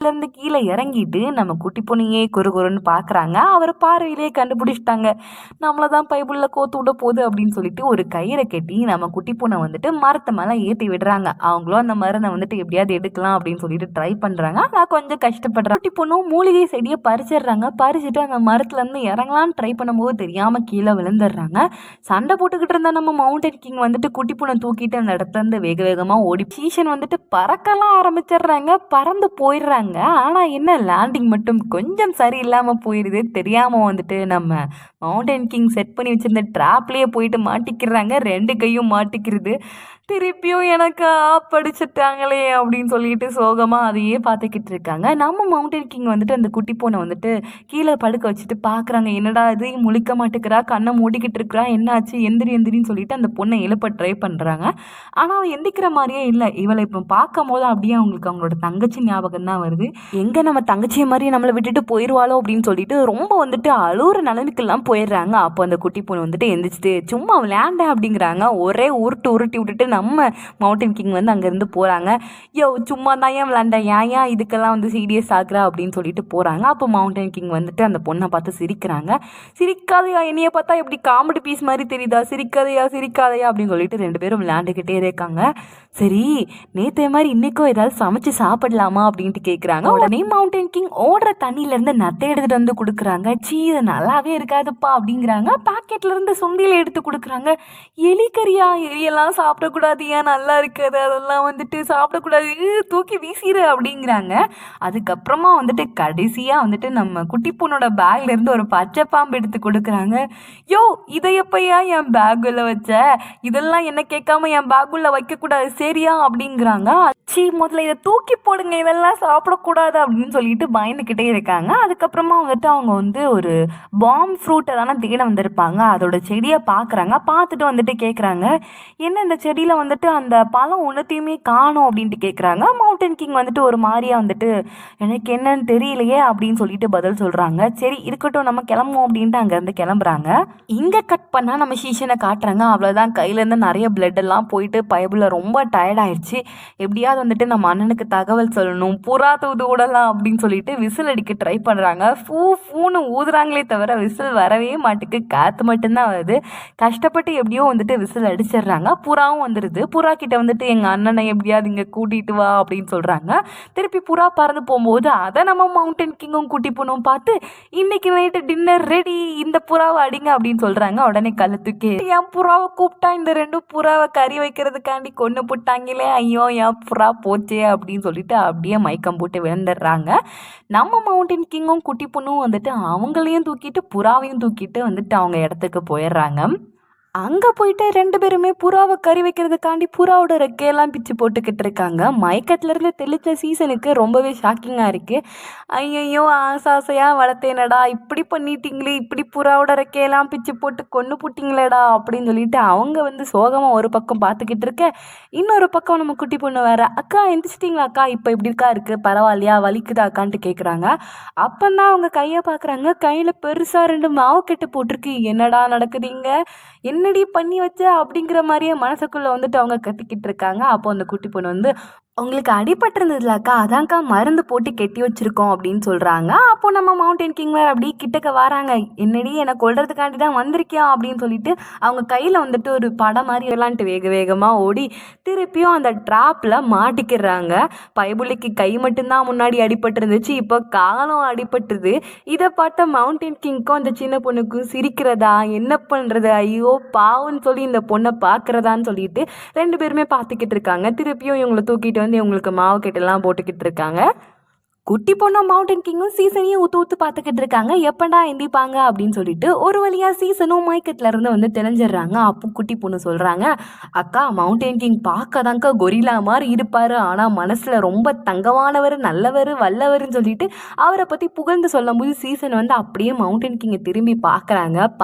இருந்து கீழே இறங்கிட்டு நம்ம குட்டி பொண்ணையே குறு குறுன்னு பார்க்குறாங்க அவர் பார்வையிலே கண்டுபிடிச்சிட்டாங்க. நம்மளை தான் பைபிளில் கோத்து விட போகுது அப்படின்னு சொல்லிட்டு ஒரு கயிறை கட்டி நம்ம குட்டி பொண்ணை வந்துட்டு மரத்தை மேலே ஏற்றி விடுறாங்க. அவங்களும் அந்த மரத்தை வந்துட்டு எப்படியாவது எடுக்கலாம் அப்படின்னு சொல்லிட்டு ட்ரை பண்ணுறாங்க ஆனால் கொஞ்சம் கஷ்டப்படுறாங்க. குட்டி பொண்ணும் மூலிகை செடியை பறிச்சிடுறாங்க. பறிச்சுட்டு அந்த மரத்துலேருந்து இறங்கலான்னு ட்ரை பண்ணும்போது தெரியாமல் கீழே விழுந்துடுறாங்க. சண்டை போட்டுக்கிட்டு இருந்த நம்ம மவுண்டன் கிங் வந்துட்டு குட்டி பொண்ணை தூக்கிட்டு அந்த இடத்துல இருந்து வேக வேகமாக ஓடி சீசன் வந்துட்டு பறக்கலாம் ஆரம்பிச்சிடுறாங்க. பறந்து போயிடுறாங்க. ஆனால் என்ன லேண்டிங் மட்டும் கொஞ்சம் சரியில்லாமல் போயிடுது தெரியாமல் வந்துட்டு நம்ம மவுண்டன் கிங் செட் பண்ணி வச்சிருந்த ட்ராப்லேயே போயிட்டு மாட்டிக்கிறாங்க. ரெண்டு கையும் மாட்டிக்கிறது. திருப்பியும் எனக்கு படிச்சுட்டாங்களே அப்படின்னு சொல்லிட்டு சோகமாக அதையே பார்த்துக்கிட்டு இருக்காங்க. நம்ம மவுண்டன் கிங் வந்துட்டு அந்த குட்டி பொண்ணை வந்துட்டு கீழே படுக்க வச்சுட்டு பார்க்குறாங்க. என்னடா இது? முழிக்க மாட்டேங்கிறா? கண்ணை மூடிக்கிட்டு இருக்கிறா? என்னாச்சு? எந்திரி எந்திரின்னு சொல்லிட்டு அந்த பொண்ணை எழுப்ப ட்ரை பண்ணுறாங்க ஆனால் அவன் எந்திக்கிற மாதிரியே இல்லை. இவளை இப்போ பார்க்கும் போது அப்படியே அவங்களுக்கு அவங்களோட தங்கச்சி ஞாபகம் தான் வருது. எங்கே நம்ம தங்கச்சியை மாதிரி நம்மளை விட்டுட்டு போயிடுவாளோ அப்படின்னு சொல்லிட்டு ரொம்ப வந்துட்டு அழுகிற நிலைமைக்கெல்லாம் போயிடுறாங்க. அப்போ அந்த குட்டி பூனை வந்துட்டு எந்திரிச்சிட்டு சும்மா விளையாண்ட அப்படிங்கிறாங்க. ஒரே உருட்டு உருட்டி விட்டுட்டு நம்ம மவுண்டன் கிங் வந்து அங்கேருந்து போகிறாங்க யோ சும்மா தான் ஏன் விளாண்டேன் ஏன் ஏன் இதுக்கெல்லாம் வந்து சீரியஸ் ஆகுறா அப்படின்னு சொல்லிட்டு போகிறாங்க அப்போ மவுண்டன் கிங் வந்துட்டு அந்த பொண்ணை பார்த்து சிரிக்கிறாங்க. சிரிக்காதையா என்னைய பார்த்தா எப்படி காமெடி பீஸ் மாதிரி தெரியுதா? சிரிக்காதையா சிரிக்காதையா அப்படின்னு சொல்லிட்டு ரெண்டு பேரும் விளையாண்டுக்கிட்டே இருக்காங்க. சரி நேற்று மாதிரி இன்றைக்கும் ஏதாவது சமைச்சு சாப்பிடலாமா அப்படின்ட்டு கேட்குறாங்க உடனே மவுண்டன் கிங் ஓடுற தண்ணியிலேருந்து நத்தை எடுத்துகிட்டு வந்து கொடுக்குறாங்க. சீ இது நல்லாவே இருக்காதுப்பா அப்படிங்கிறாங்க. பாக்கெட்லேருந்து சுண்டியில் எடுத்து கொடுக்குறாங்க. எலிக்கறியா எலியெல்லாம் சாப்பிடக்கூடாது. ஏன் நல்லா இருக்காது. அதெல்லாம் வந்துட்டு சாப்பிடக்கூடாது. தூக்கி வீசிடு அப்படிங்கிறாங்க. அதுக்கப்புறமா வந்துட்டு கடைசியாக வந்துட்டு நம்ம குட்டி பொண்ணோட பேக்லேருந்து ஒரு பச்சை பாம்பு எடுத்து கொடுக்குறாங்க. யோ இதை எப்பயா என் பேக்குள்ள வச்ச? இதெல்லாம் என்ன கேட்காம என் பேக்குள்ள வைக்கக்கூடாது. சரியா? அப்படிங்கிறாங்க. சி முதல்ல இதை தூக்கி போடுங்க. இதெல்லாம் சாப்பிடக்கூடாது அப்படின்னு சொல்லிட்டு பயந்துக்கிட்டே இருக்காங்க. அதுக்கப்புறமா வந்துட்டு அவங்க வந்து ஒரு பாம் ஃப்ரூட்டை தானே தேட வந்திருப்பாங்க. அதோட செடியை பார்க்குறாங்க. பார்த்துட்டு வந்துட்டு கேட்குறாங்க. என்ன இந்த செடியில் வந்துட்டு அந்த பழம் ஒன்றுத்தையுமே காணும் அப்படின்ட்டு கேட்குறாங்க மவுண்டன் கிங் வந்துட்டு ஒரு மாதிரியா வந்துட்டு எனக்கு என்னன்னு தெரியலையே அப்படின்னு சொல்லிட்டு பதில் சொல்கிறாங்க சரி இருக்கட்டும் நம்ம கிளம்புவோம் அப்படின்ட்டு அங்கேருந்து கிளம்புறாங்க. இங்கே கட் பண்ணால் நம்ம சீசனை காட்டுறாங்க. அவ்வளோதான் கையிலேருந்து நிறைய பிளட் எல்லாம் போயிட்டு பைபிளில் ரொம்ப டயர்ட் ஆயிடுச்சு எப்படியாவது வந்துட்டு நம்ம அண்ணனுக்கு தகவல் சொல்லணும். புறா தூது விடலாம் அப்படின்னு சொல்லிட்டு விசில் அடிக்க ட்ரை பண்ணுறாங்க ஃபூ ஃபூன்னு ஊதுறாங்களே தவிர விசில் வரவே மாட்டுக்கு. காற்று மட்டும்தான் வருது. கஷ்டப்பட்டு எப்படியோ வந்துட்டு விசில் அடிச்சிடுறாங்க. புறாவும் வந்துடுது புறா கிட்ட வந்துட்டு எங்கள் அண்ணனை எப்படியாவது இங்கே கூட்டிகிட்டு வா அப்படின்னு சொல்கிறாங்க திருப்பி புறா பறந்து போகும்போது அதை நம்ம மவுண்டன் கிங்கும் கூட்டி போனோம் பார்த்து இன்னைக்கு நைட்டு டின்னர் ரெடி இந்த புறாவை அடிங்க அப்படின்னு சொல்கிறாங்க உடனே கல்ல தூக்கி என் புறாவை கூப்பிட்டா இந்த ரெண்டும் புறாவை கறி வைக்கிறதுக்காண்டி கொண்டு போட்டாங்களே. ஐயோ என் புறா போச்சே அப்படின்னு சொல்லிட்டு அப்படியே மயக்கம் போட்டு விழுந்துடுறாங்க. நம்ம மவுண்டன் கிங்கும் குட்டி பொண்ணும் வந்துட்டு அவங்களையும் தூக்கிட்டு புறாவையும் தூக்கிட்டு வந்துட்டு அவங்க இடத்துக்கு போயிடுறாங்க. அங்கே போயிட்டு ரெண்டு பேருமே புறாவை கறி வைக்கிறதுக்காண்டி புறாவோட ரெக்கையெல்லாம் பிச்சு போட்டுக்கிட்டு இருக்காங்க. மயக்கத்துலேருந்து தெளித்த சீசனுக்கு ரொம்பவே ஷாக்கிங்காக இருக்குது ஐயையோ ஆசை ஆசையாக வளர்த்தேனடா. இப்படி பண்ணிட்டீங்களே இப்படி புறாவோட ரெக்கையெல்லாம் பிச்சு போட்டு கொண்டு போட்டிங்களேடா அப்படின்னு சொல்லிட்டு அவங்க வந்து சோகமாக ஒரு பக்கம் பார்த்துக்கிட்டு இருக்க. இன்னொரு பக்கம் நம்ம குட்டி பொண்ணு வேற அக்கா எந்திரிச்சிட்டிங்களா அக்கா? இப்போ இப்படி இருக்கா? இருக்குது பரவாயில்லையா? வலிக்குதா அக்கான்ட்டு கேட்குறாங்க அப்போந்தான் அவங்க கையை பார்க்குறாங்க. கையில் பெருசாக ரெண்டு மாவு கெட்டு போட்டிருக்கு. என்னடா நடக்குதுங்க என்ன என்னடி பண்ணி வச்ச அப்படிங்கிற மாதிரியே மனசுக்குள்ளே வந்துட்டு அவங்க கத்திக்கிட்டு இருக்காங்க. அப்போ அந்த குட்டி பொண்ணு வந்து உங்களுக்கு அடிபட்டிருந்ததுலக்கா அதான்க்கா மருந்து போட்டு கெட்டி வச்சுருக்கோம் அப்படின்னு சொல்கிறாங்க அப்போ நம்ம மவுண்டன் கிங் வேறு அப்படியே கிட்டக்க வராங்க. என்னடி என்னை கொள்றதுக்காண்டி தான் வந்திருக்கியா அப்படின்னு சொல்லிட்டு அவங்க கையில் வந்துட்டு ஒரு படம் மாதிரி விளாண்ட்டு வேக வேகமாக ஓடி திருப்பியும் அந்த ட்ராப்பில் மாட்டிக்கிறாங்க. பைபுலிக்கு கை மட்டும்தான் முன்னாடி அடிபட்டிருந்துச்சு. இப்போ காலம் அடிபட்டுருது. இதை பார்த்த மவுண்டன் கிங்க்கும் அந்த சின்ன பொண்ணுக்கும் சிரிக்கிறதா? என்ன பண்ணுறது ஐயோ பாவம்னு சொல்லி இந்த பொண்ணை பார்க்குறதான்னு சொல்லிட்டு ரெண்டு பேருமே பார்த்துக்கிட்டு இருக்காங்க. திருப்பியும் இவங்களை தூக்கிட்டு வந்து இவங்களுக்கு மாவு கெட்டெல்லாம் போட்டுக்கிட்டு இருக்காங்க. குட்டி பொண்ணு மவுண்டன் கிங்கும் சீசனையும் ஊத்து ஊற்று பார்த்துக்கிட்டு இருக்காங்க. எப்படா எந்திப்பாங்க அப்படின்னு சொல்லிட்டு ஒரு வழியாக சீசனும் மயக்கத்துல இருந்து வந்து தெளிஞ்சிடுறாங்க. அப்போ குட்டி பொண்ணு சொல்கிறாங்க அக்கா மவுண்டன் கிங் பார்க்க தாங்க கொரிலா மாதிரி இருப்பார். ஆனால் மனசில் ரொம்ப தங்கமானவர் நல்லவர் வல்லவர்னு சொல்லிட்டு அவரை பற்றி புகழ்ந்து சொல்லும்போது சீசன் வந்து அப்படியே மவுண்டன் கிங்கை திரும்பி பார்க்குறாங்க.